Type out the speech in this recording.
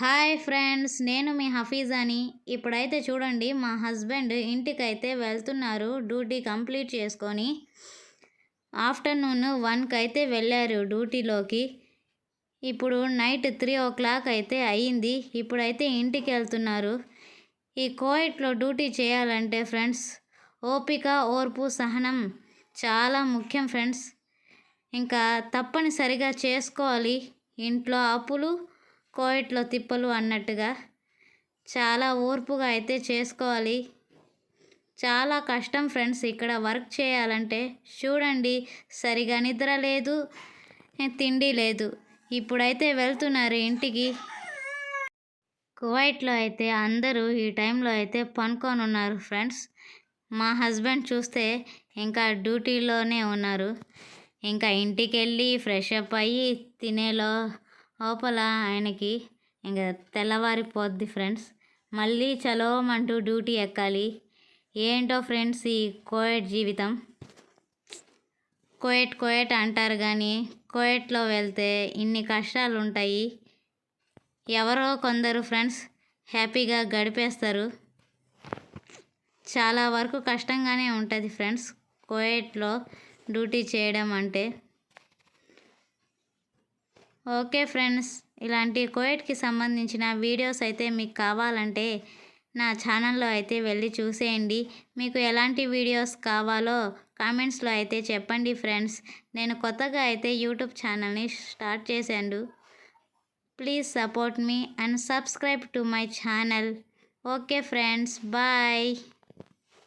Hi friends నేను మీ హఫీజాని. ఇప్పుడైతే చూడండి మా హస్బెండ్ ఇంటికైతే వెళ్తున్నారు డ్యూటీ కంప్లీట్ చేసుకొని. ఆఫ్టర్నూన్ వన్కి అయితే వెళ్ళారు డ్యూటీలోకి. ఇప్పుడు నైట్ త్రీ ఓ క్లాక్ అయితే అయ్యింది ఇప్పుడైతే ఇంటికి వెళ్తున్నారు ఈ కోయిట్లో డ్యూటీ చేయాలంటే ఫ్రెండ్స్ ఓపిక ఓర్పు సహనం చాలా ముఖ్యం ఫ్రెండ్స్. ఇంకా తప్పనిసరిగా చేసుకోవాలి ఇంట్లో అప్పులు కోయిట్లో తిప్పలు అన్నట్టుగా చాలా ఓర్పుగా అయితే చేసుకోవాలి. చాలా కష్టం ఫ్రెండ్స్ ఇక్కడ వర్క్ చేయాలంటే. చూడండి సరిగా నిద్ర లేదు తిండి లేదు. ఇప్పుడైతే వెళ్తున్నారు ఇంటికి. కువైట్లో అయితే అందరూ ఈ టైంలో అయితే పనుకొని ఉన్నారు ఫ్రెండ్స్. మా హస్బెండ్ చూస్తే ఇంకా డ్యూటీలోనే ఉన్నారు. ఇంకా ఇంటికి వెళ్ళి ఫ్రెష్ అప్ అయ్యి తినేలో లోపల ఆయనకి ఇంకా తెల్లవారిపోద్ది ఫ్రెండ్స్. మళ్ళీ చలోమంటూ డ్యూటీ ఎక్కాలి. ఏంటో ఫ్రెండ్స్ ఈ కోయట్ జీవితం. కోయట్ కోయట్ అంటారు కానీ కోయట్లో వెళ్తే ఇన్ని కష్టాలు ఉంటాయి ఎవరో కొందరు ఫ్రెండ్స్ హ్యాపీగా గడిపేస్తారు. చాలా వరకు కష్టంగానే ఉంటుంది ఫ్రెండ్స్ కోయట్లో డ్యూటీ చేయడం అంటే. ఓకే ఫ్రెండ్స్ ఇలాంటి కోయట్కి సంబంధించిన వీడియోస్ అయితే మీకు కావాలంటే నా ఛానల్లో అయితే వెళ్ళి చూసేయండి. మీకు ఎలాంటి వీడియోస్ కావాలో కామెంట్స్లో అయితే చెప్పండి ఫ్రెండ్స్. నేను కొత్తగా అయితే యూట్యూబ్ ఛానల్ని స్టార్ట్ చేశాను. Please support me and subscribe to my channel. Okay friends bye.